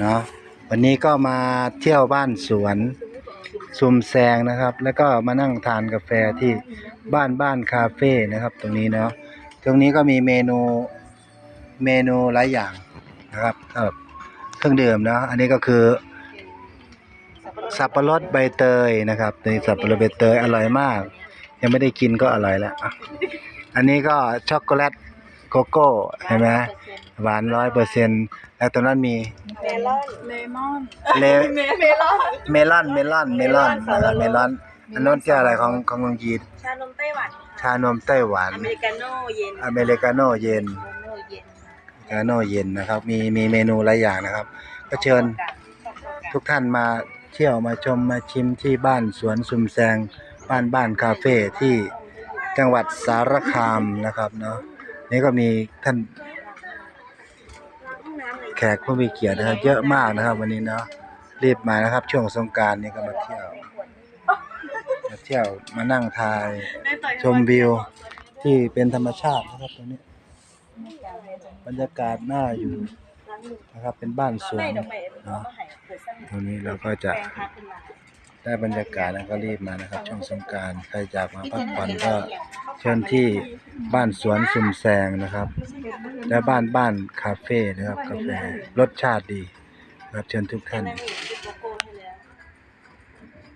เนาะวันนี้ก็มาเที่ยวบ้านสวนซุมแซงนะครับ แล้วก็มานั่งทานกาแฟที่บ้านบ้านคาเฟ่นะครับ ตรงนี้เนาะตรงนี้ก็มีเมนูเมนูหลายอย่างนะครับสำหรับเครื่องดื่มเนาะอันนี้ก็คือ สับปะรดใบเตยนะครับในสับปะรดใบเตยอร่อยมาก ยังไม่ได้กินก็อร่อยแล้ว อันนี้ก็ช็อกโกแลต โกโก้เห็นไหมหวานร้อยเปอร์เซ็นต์แล้วตรงนั้นมีเมลอนเลมอนเลเมลอนเมลอนเมลอนเมลอนนะครับเมลอนอันนู้นแก้วอะไรของของลุงยีนชานมไต้หวันชานมไต้หวันอเมริกาโน่เย็นอเมริกาโน่เย็นโน่เย็นอเมริกาโน่เย็นนะครับ มีมีเมนูหลายอย่างนะครับ ก็เชิญทุกท่านมาเที่ยวมาชมมาชิมที่บ้านสวนซุมแซงบ้านบ้านคาเฟ่ที่จังหวัดสารคามนะครับเนาะ นี่ก็มีท่านแขกผู้มีเกียรตินะครับ เยอะมากนะครับ วันนี้เนาะรีบมานะครับ ช่วงสงการนี่ก็มาเที่ยวมาเที่ยวมานั่งทายชมวิวที่เป็นธรรมชาตินะครับตรงนี้ บรรยากาศน่าอยู่นะครับ เป็นบ้านสวนเนาะตรงนี้เราก็จะได้บรรยากาศแล้วก็รีบมานะครับ ช่วงสงการใครอยากมาพักผ่อนก็ เชิญที่บ้านสวนซุมแซงนะครับ และบ้านบ้านคาเฟ่นะครับกาแฟรสชาติดีนะครับเชิญทุกท่าน